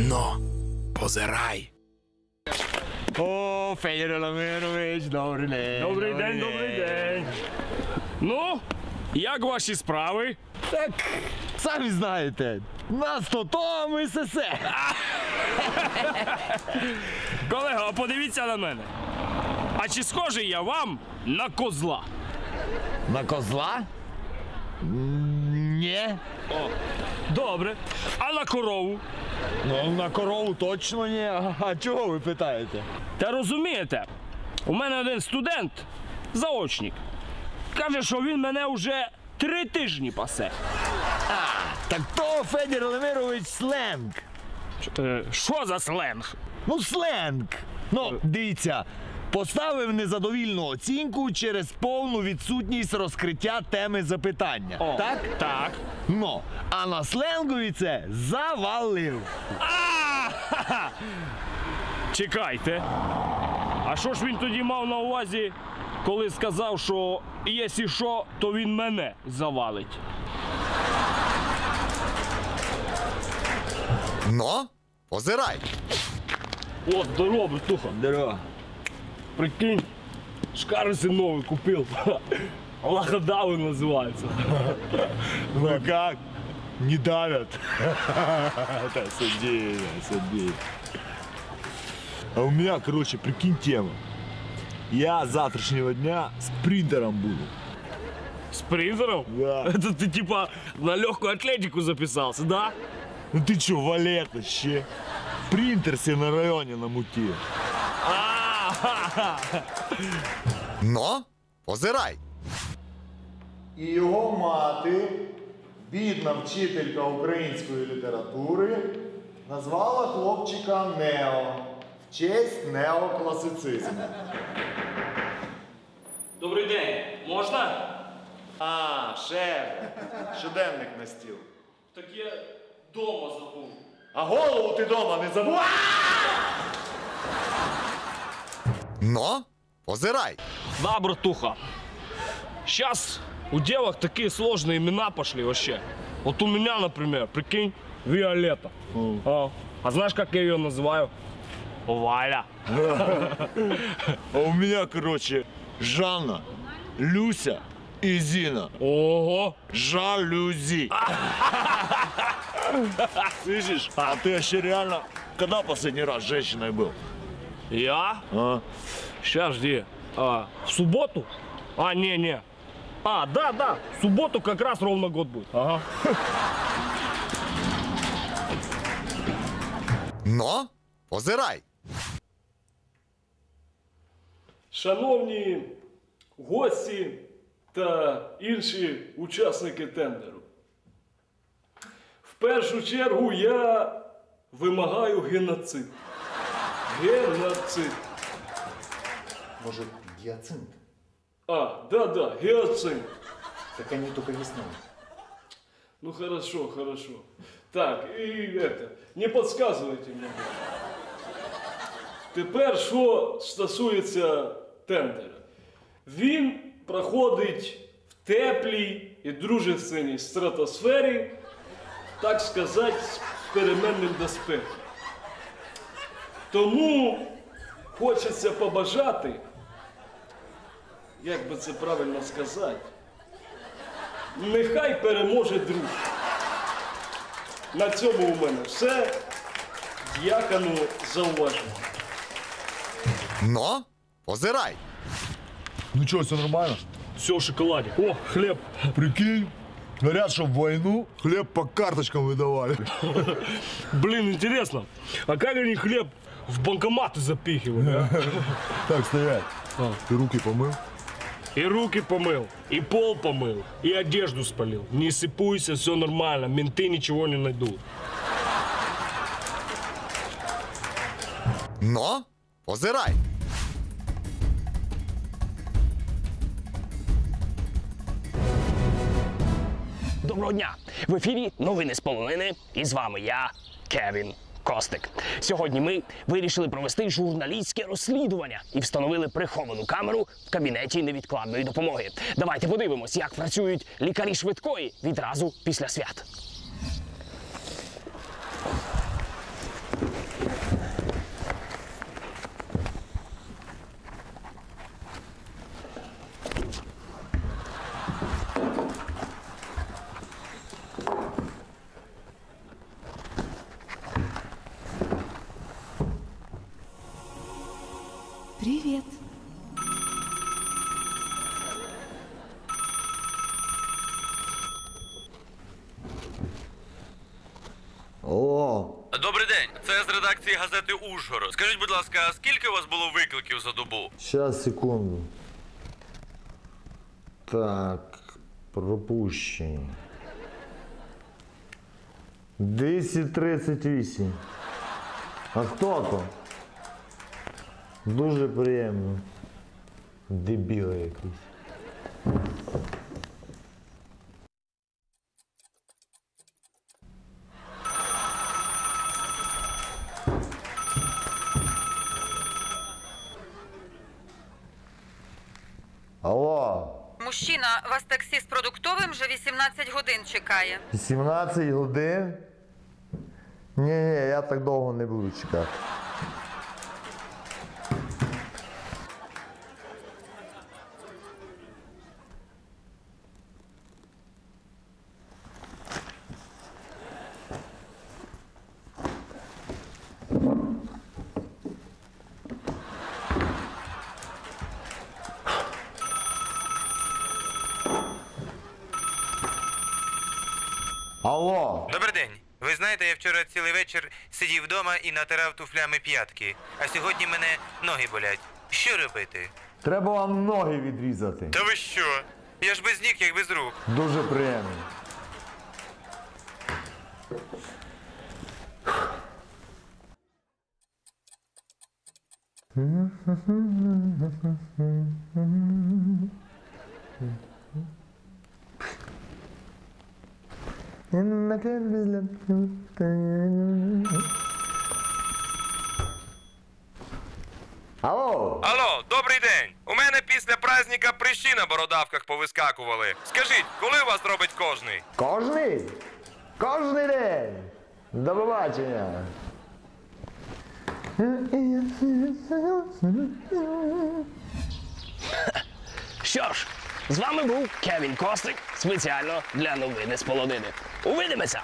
Ну, позирай. О, Федір Ламирович, добрий день. Добрий день, добрий день. Ну, як ваші справи? Так, самі знаєте, нас то то, а ми сесе. Колего, а подивіться на мене. А чи схожий я вам на козла? На козла? М, Ні. Добре. А на корову? Ну, на корову точно ні. А а чого ви питаєте? Та розумієте, у мене один студент, заочник, каже, що він мене вже три тижні пасе. Так то Федір Лемирович сленг. Е, Що за сленг? Ну, сленг. Ну, дивіться, поставив незадовільну оцінку через повну відсутність розкриття теми запитання. О, Так? Так. Ну, а на сленгові це завалив. А! Ха-ха! Чекайте. А що ж він тоді мав на увазі, коли сказав, що якщо що, то він мене завалить? Ну, позирай. О, здорово, братуха. Здорово. Прикинь, шкариси новый купил. Лоходавы называется. Ну как? Не давят. Да суди, суди. А у меня, короче, прикинь тема. Я с завтрашнего дня спринтером буду. С призером? Да. Это ты типа на легкую атлетику записался, да? Ну ты чё, валет вообще? Принтер себе на районе намутил. Ха-ха. Ну, позирай. І його мати, бідна вчителька української літератури, назвала хлопчика Нео в честь неокласицизму. Добрий день, можна? А, шеф, щоденник на стіл. Так я дома забув. А голову ти дома не забув? Ну, позирай. Да, братуха. Сейчас у девок такие сложные имена пошли вообще. Вот у меня, например, прикинь, Виолетта. А, а знаешь, как я ее называю? Валя. А у меня, короче, Жанна, Люся и Зина. Ого! Жалюзи. Слышишь? А ты вообще реально, когда последний раз женщиной был? Я? А? Сейчас жди. А, в субботу? А, не-не. А, да, да, в субботу как раз ровно год будет. Ага. Ну, позирай. Шановні гості та інші учасники тендеру. В першу чергу я вимагаю геноцид. Геноцид. Може, гіацинт? А, да-да, геоцид. Так вони тільки весною. Ну хорошо, хорошо. Так, і это, не подсказывайте мені. Тепер, що стосується тендера. Він проходить в теплій і дружественній стратосфері, так сказати, з переменним доспехом. Тому хочеться побажати, як би це правильно сказати, нехай переможе друг. На цьому у мене все. Дякану зауваження. Ну, позирай. Ну что, все нормально? Все в шоколаде. О, хлеб. Прикинь, говорят, что в войну хлеб по карточкам выдавали. Блин, интересно, а как они хлеб в банкоматы запихивали, а? Так, стоять. Ты руки помыл? И руки помыл, и пол помыл, и одежду спалил. Не сыпуйся, все нормально, менты ничего не найдут. Ну, позирай. Доброго дня! В ефірі новини з полонини. І з вами я, Кевін Костик. Сьогодні ми вирішили провести журналістське розслідування і встановили приховану камеру в кабінеті невідкладної допомоги. Давайте подивимось, як працюють лікарі швидкої відразу після свят. Привет. О, Добрий день, це з редакції газети Ужгород. Скажіть, будь ласка, а скільки у вас було викликів за добу? щас, секунду. Так, пропущені. 238. А хто то? Дуже приємно. Дебіли якісь. Алло, Мужчина, вас таксі з продуктовим вже 18 годин чекає. 17 годин? Ні, ні, я так довго не буду чекати. Алло, Добрий день. Ви знаєте, я вчора цілий вечір сидів вдома і натирав туфлями п'ятки, а сьогодні мене ноги болять. Що робити? треба вам ноги відрізати. Та ви що? Я ж без ніг, як без рук. Дуже приємно. Алло! Алло, добрий день. У мене після праздника прищі на бородавках повискакували. Скажіть, коли вас робить кожний? Кожний? Кожний день! До побачення! Що ж, з вами був Кевін Костик спеціально для новини з полонини. 오메데마상